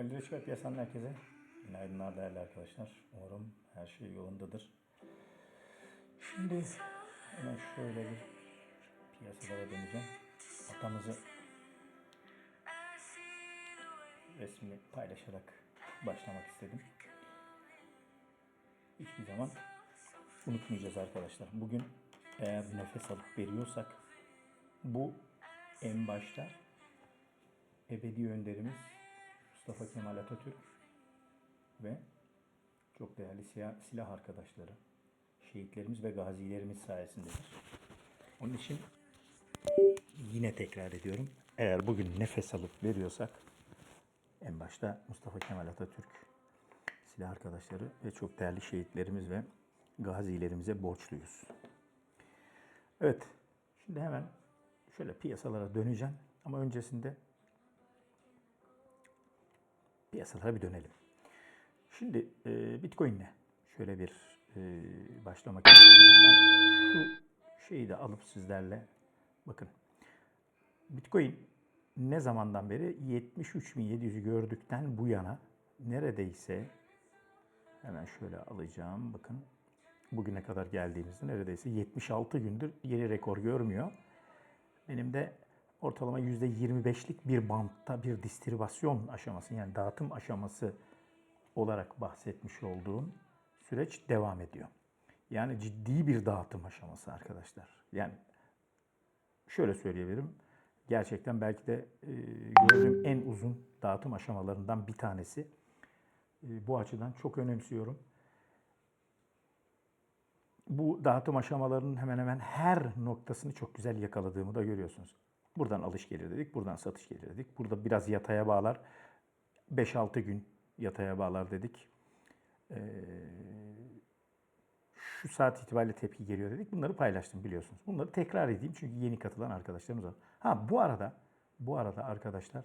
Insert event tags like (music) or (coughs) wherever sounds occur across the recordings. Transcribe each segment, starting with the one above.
Ali Reçber ve Piyasanın herkese günaydınlar değerli arkadaşlar. Umarım her şey yolundadır. Şimdi hemen şöyle bir piyasalara döneceğim. Atamızı resmini paylaşarak başlamak istedim. Hiçbir zaman unutmayacağız arkadaşlar. Bugün eğer nefes alıp veriyorsak bu en başta ebedi önderimiz Mustafa Kemal Atatürk ve çok değerli silah, arkadaşları, şehitlerimiz ve gazilerimiz sayesindedir. Onun için yine tekrar ediyorum. Eğer bugün nefes alıp veriyorsak en başta Mustafa Kemal Atatürk, silah arkadaşları ve çok değerli şehitlerimiz ve gazilerimize borçluyuz. Evet, şimdi hemen şöyle piyasalara döneceğim. Ama öncesinde piyasalara bir dönelim. Şimdi e, Bitcoin'le şöyle bir e, başlamak istiyorum. Şu şeyi de alıp sizlerle bakın. Bitcoin ne zamandan beri 73.700'ü gördükten bu yana neredeyse hemen şöyle alacağım bakın bugüne kadar geldiğimizde neredeyse 76 gündür yeni rekor görmüyor. Benim de ortalama %25'lik bir bantta bir distribasyon aşaması yani dağıtım aşaması olarak bahsetmiş olduğum süreç devam ediyor. Yani ciddi bir dağıtım aşaması arkadaşlar. Yani şöyle söyleyebilirim. Gerçekten belki de e, gördüğüm en uzun dağıtım aşamalarından bir tanesi. E, bu açıdan çok önemsiyorum. Bu dağıtım aşamalarının hemen hemen her noktasını çok güzel yakaladığımı da görüyorsunuz. Buradan alış gelir dedik, buradan satış gelir dedik. Burada biraz yataya bağlar. 5-6 gün yataya bağlar dedik. Ee, şu saat itibariyle tepki geliyor dedik. Bunları paylaştım biliyorsunuz. Bunları tekrar edeyim çünkü yeni katılan arkadaşlarımız var. Ha bu arada, bu arada arkadaşlar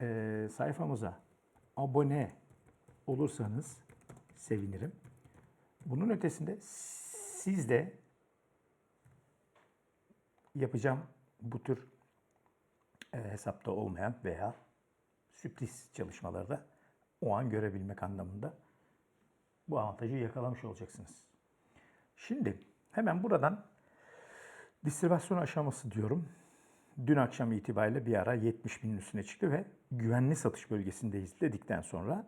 e, sayfamıza abone olursanız sevinirim. Bunun ötesinde siz de yapacağım bu tür e, hesapta olmayan veya sürpriz çalışmalarda o an görebilmek anlamında bu avantajı yakalamış olacaksınız. Şimdi hemen buradan distribüsyon aşaması diyorum. Dün akşam itibariyle bir ara 70 binin üstüne çıktı ve güvenli satış bölgesindeyiz dedikten sonra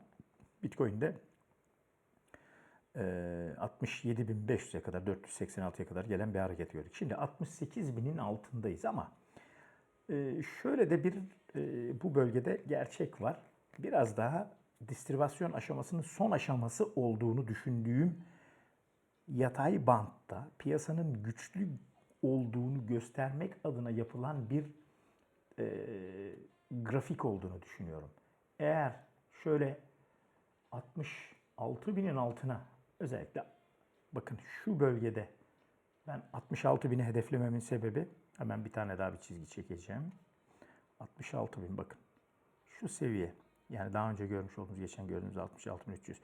Bitcoin'de 67.500'e kadar 486'ya kadar gelen bir hareket gördük. Şimdi 68.000'in altındayız ama şöyle de bir bu bölgede gerçek var. Biraz daha distribüsyon aşamasının son aşaması olduğunu düşündüğüm yatay bantta piyasanın güçlü olduğunu göstermek adına yapılan bir e, grafik olduğunu düşünüyorum. Eğer şöyle 66 binin altına özellikle bakın şu bölgede ben 66 bini hedeflememin sebebi hemen bir tane daha bir çizgi çekeceğim. 66 bin bakın. Şu seviye yani daha önce görmüş olduğunuz geçen gördüğünüz 66.300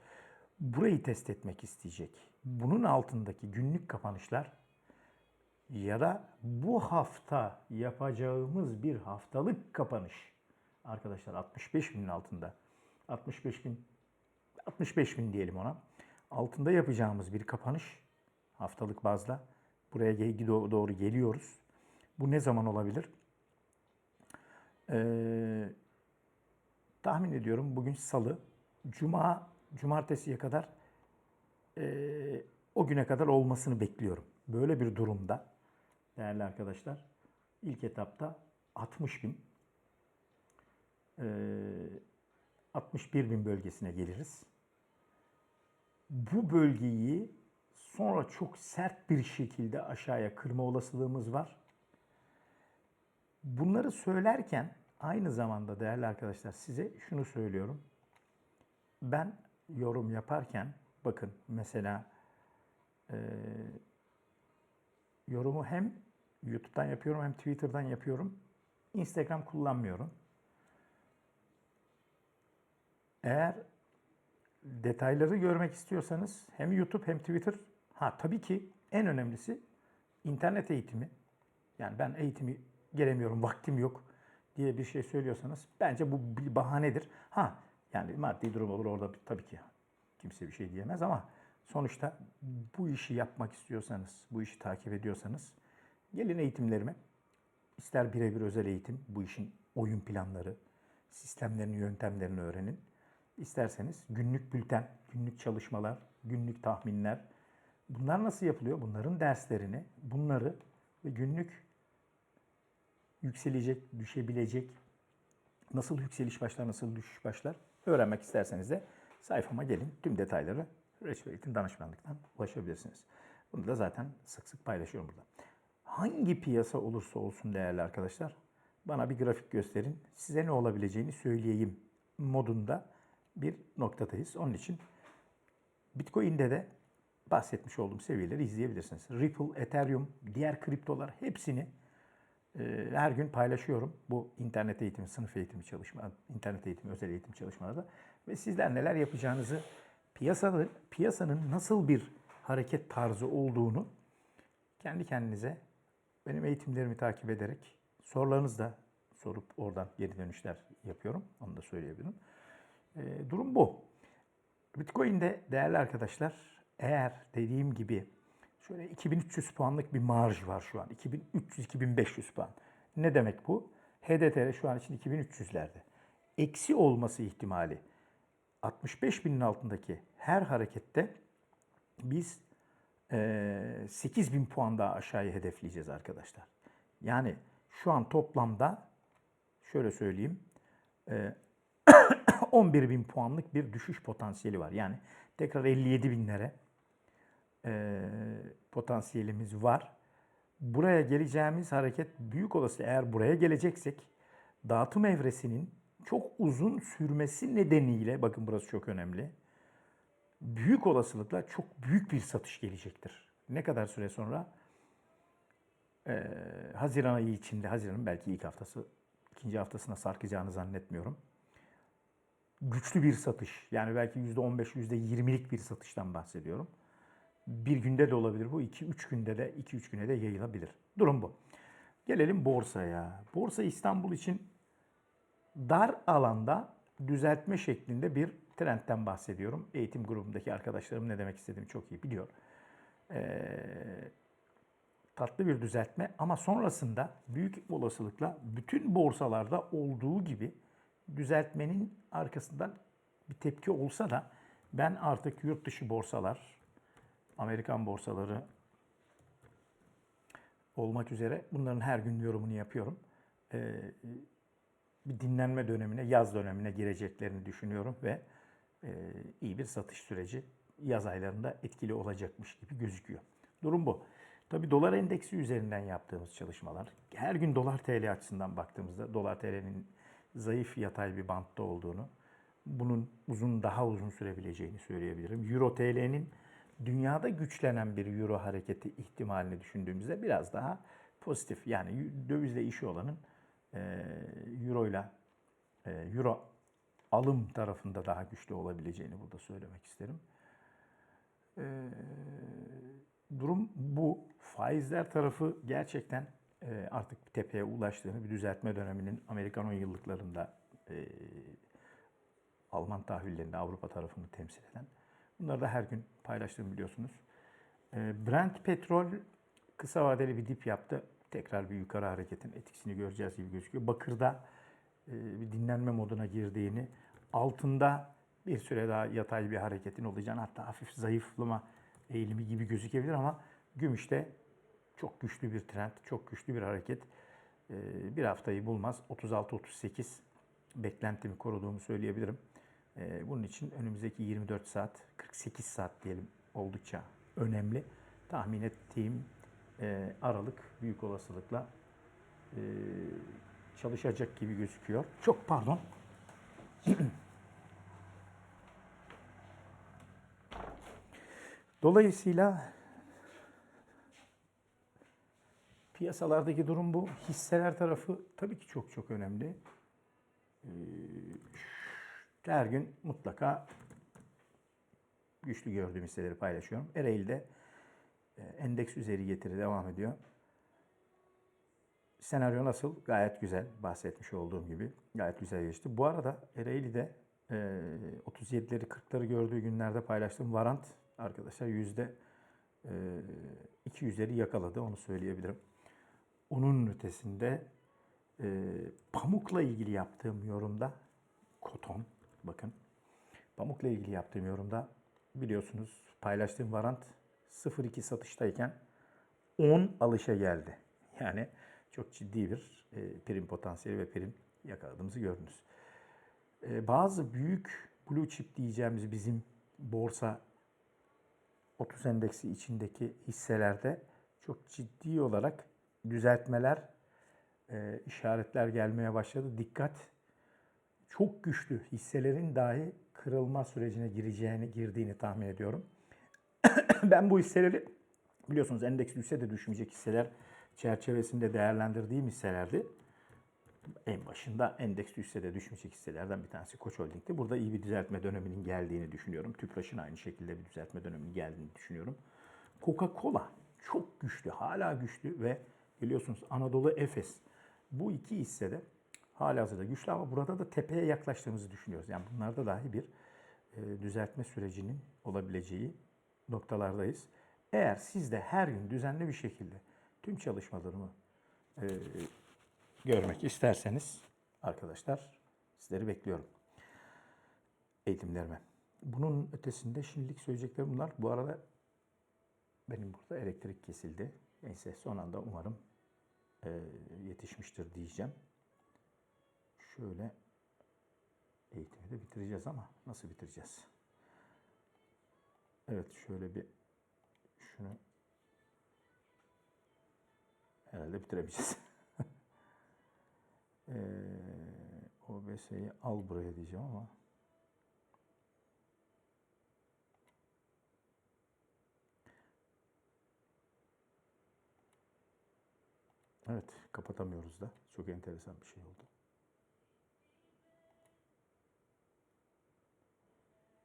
burayı test etmek isteyecek. Bunun altındaki günlük kapanışlar ya da bu hafta yapacağımız bir haftalık kapanış. Arkadaşlar 65 binin altında. 65 bin 65 bin diyelim ona altında yapacağımız bir kapanış haftalık bazda buraya doğru geliyoruz. Bu ne zaman olabilir? Ee, tahmin ediyorum bugün salı, cuma, cumartesiye kadar e, o güne kadar olmasını bekliyorum. Böyle bir durumda değerli arkadaşlar ilk etapta 60 bin e, 61 bin bölgesine geliriz. Bu bölgeyi sonra çok sert bir şekilde aşağıya kırma olasılığımız var. Bunları söylerken aynı zamanda değerli arkadaşlar size şunu söylüyorum. Ben yorum yaparken bakın mesela e, yorumu hem YouTube'dan yapıyorum hem Twitter'dan yapıyorum. Instagram kullanmıyorum. Eğer detayları görmek istiyorsanız hem YouTube hem Twitter ha tabii ki en önemlisi internet eğitimi. Yani ben eğitimi gelemiyorum, vaktim yok diye bir şey söylüyorsanız bence bu bir bahanedir. Ha Yani maddi durum olur orada tabii ki kimse bir şey diyemez ama sonuçta bu işi yapmak istiyorsanız, bu işi takip ediyorsanız gelin eğitimlerime. İster birebir özel eğitim, bu işin oyun planları, sistemlerini, yöntemlerini öğrenin. İsterseniz günlük bülten, günlük çalışmalar, günlük tahminler. Bunlar nasıl yapılıyor? Bunların derslerini, bunları ve günlük yükselecek, düşebilecek, nasıl yükseliş başlar, nasıl düşüş başlar öğrenmek isterseniz de sayfama gelin. Tüm detayları Reçber Eğitim Danışmanlık'tan ulaşabilirsiniz. Bunu da zaten sık sık paylaşıyorum burada. Hangi piyasa olursa olsun değerli arkadaşlar, bana bir grafik gösterin, size ne olabileceğini söyleyeyim modunda bir noktadayız. Onun için Bitcoin'de de bahsetmiş olduğum seviyeleri izleyebilirsiniz. Ripple, Ethereum, diğer kriptolar hepsini e, her gün paylaşıyorum. Bu internet eğitimi, sınıf eğitimi çalışma, internet eğitimi, özel eğitim çalışmalarda. Ve sizler neler yapacağınızı, piyasanın, piyasanın nasıl bir hareket tarzı olduğunu kendi kendinize benim eğitimlerimi takip ederek sorularınızı da sorup oradan geri dönüşler yapıyorum. Onu da söyleyebilirim. E, durum bu. Bitcoin'de değerli arkadaşlar eğer dediğim gibi şöyle 2300 puanlık bir marj var şu an. 2300-2500 puan. Ne demek bu? HDTR şu an için 2300'lerde. Eksi olması ihtimali 65 binin altındaki her harekette biz eee 8000 puan daha aşağıya hedefleyeceğiz arkadaşlar. Yani şu an toplamda şöyle söyleyeyim eee 11 bin puanlık bir düşüş potansiyeli var. Yani tekrar 57 binlere eee, potansiyelimiz var. Buraya geleceğimiz hareket büyük olası eğer buraya geleceksek dağıtım evresinin çok uzun sürmesi nedeniyle bakın burası çok önemli. Büyük olasılıkla çok büyük bir satış gelecektir. Ne kadar süre sonra? Eee, Haziran ayı içinde, Haziran'ın belki ilk haftası, ikinci haftasına sarkacağını zannetmiyorum güçlü bir satış. Yani belki %15, %20'lik bir satıştan bahsediyorum. Bir günde de olabilir bu. 2-3 günde de 2-3 güne de yayılabilir. Durum bu. Gelelim borsaya. Borsa İstanbul için dar alanda düzeltme şeklinde bir trendten bahsediyorum. Eğitim grubundaki arkadaşlarım ne demek istediğimi çok iyi biliyor. Ee, tatlı bir düzeltme ama sonrasında büyük olasılıkla bütün borsalarda olduğu gibi düzeltmenin arkasından bir tepki olsa da ben artık yurt dışı borsalar, Amerikan borsaları olmak üzere bunların her gün yorumunu yapıyorum. Ee, bir dinlenme dönemine, yaz dönemine gireceklerini düşünüyorum ve e, iyi bir satış süreci yaz aylarında etkili olacakmış gibi gözüküyor. Durum bu. Tabi dolar endeksi üzerinden yaptığımız çalışmalar, her gün dolar TL açısından baktığımızda dolar TL'nin zayıf yatay bir bantta olduğunu, bunun uzun daha uzun sürebileceğini söyleyebilirim. Euro TL'nin dünyada güçlenen bir euro hareketi ihtimalini düşündüğümüzde biraz daha pozitif. Yani dövizle işi olanın e, euro ile euro alım tarafında daha güçlü olabileceğini burada söylemek isterim. E, durum bu. Faizler tarafı gerçekten artık bir tepeye ulaştığını, bir düzeltme döneminin Amerikan 10 yıllıklarında e, Alman tahvillerinde Avrupa tarafını temsil eden. Bunları da her gün paylaştığımı biliyorsunuz. E, Brent petrol kısa vadeli bir dip yaptı. Tekrar bir yukarı hareketin etkisini göreceğiz gibi gözüküyor. Bakır'da e, bir dinlenme moduna girdiğini, altında bir süre daha yatay bir hareketin olacağını, hatta hafif zayıflama eğilimi gibi gözükebilir ama gümüşte çok güçlü bir trend, çok güçlü bir hareket. Ee, Bir haftayı bulmaz. 36-38 beklentimi koruduğumu söyleyebilirim. Ee, Bunun için önümüzdeki 24 saat, 48 saat diyelim oldukça önemli. Tahmin ettiğim e, aralık büyük olasılıkla e, çalışacak gibi gözüküyor. Çok pardon. (clears throat) Dolayısıyla Piyasalardaki durum bu. Hisseler tarafı tabii ki çok çok önemli. Ee, her gün mutlaka güçlü gördüğüm hisseleri paylaşıyorum. Ereğli'de e, endeks üzeri getiri devam ediyor. Senaryo nasıl? Gayet güzel. Bahsetmiş olduğum gibi. Gayet güzel geçti. Bu arada Ereğli'de e, 37'leri 40'ları gördüğü günlerde paylaştığım varant arkadaşlar yüzde e, 200'leri yakaladı onu söyleyebilirim. Onun ötesinde e, pamukla ilgili yaptığım yorumda koton bakın pamukla ilgili yaptığım yorumda biliyorsunuz paylaştığım varant 0.2 satıştayken 10 alışa geldi. Yani çok ciddi bir e, prim potansiyeli ve prim yakaladığımızı gördünüz. E, bazı büyük blue chip diyeceğimiz bizim borsa 30 endeksi içindeki hisselerde çok ciddi olarak düzeltmeler, e, işaretler gelmeye başladı. Dikkat! Çok güçlü hisselerin dahi kırılma sürecine gireceğini, girdiğini tahmin ediyorum. (coughs) ben bu hisseleri biliyorsunuz endeks düşse de düşmeyecek hisseler çerçevesinde değerlendirdiğim hisselerdi. En başında endeks düşse de düşmeyecek hisselerden bir tanesi Koç Holding'ti. Burada iyi bir düzeltme döneminin geldiğini düşünüyorum. Tüpraş'ın aynı şekilde bir düzeltme döneminin geldiğini düşünüyorum. Coca-Cola çok güçlü, hala güçlü ve biliyorsunuz Anadolu Efes. Bu iki hissede hala hazırda güçlü ama burada da tepeye yaklaştığımızı düşünüyoruz. Yani bunlarda dahi bir e, düzeltme sürecinin olabileceği noktalardayız. Eğer siz de her gün düzenli bir şekilde tüm çalışmalarımı e, görmek isterseniz arkadaşlar sizleri bekliyorum eğitimlerime. Bunun ötesinde şimdilik söyleyeceklerim bunlar. Bu arada benim burada elektrik kesildi. Neyse son anda umarım e, yetişmiştir diyeceğim. Şöyle eğitimi de bitireceğiz ama nasıl bitireceğiz? Evet şöyle bir şunu herhalde bitiremeyeceğiz. (laughs) ee, OBS'yi al buraya diyeceğim ama Evet, kapatamıyoruz da. Çok enteresan bir şey oldu.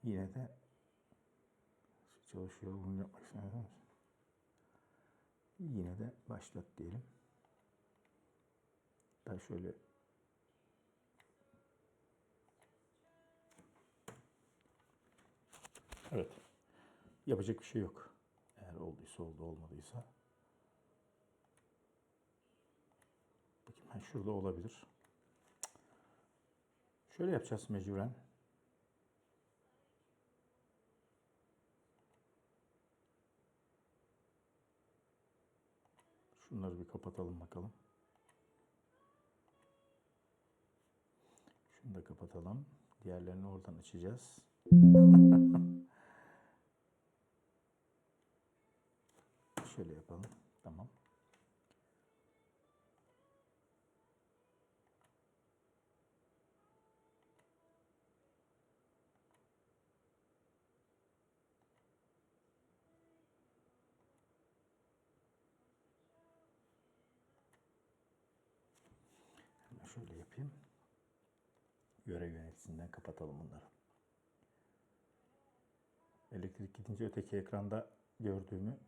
Yine de çalışıyor bunu yapmak istemez Yine de başlat diyelim. Ben şöyle Evet. Yapacak bir şey yok. Eğer olduysa oldu, olmadıysa. Bakayım ben şurada olabilir. Şöyle yapacağız mecburen. Şunları bir kapatalım bakalım. Şunu da kapatalım. Diğerlerini oradan açacağız. (laughs) Şöyle yapalım. Tamam. Hemen şöyle yapayım. Yöneticisinden kapatalım bunları. Elektrik gidince öteki ekranda gördüğümü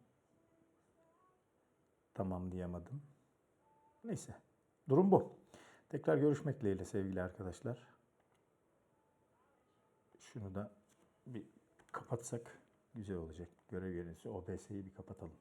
tamamlayamadım. Neyse. Durum bu. Tekrar görüşmek dileğiyle sevgili arkadaşlar. Şunu da bir kapatsak güzel olacak. Görev yöneticisi OBS'yi bir kapatalım.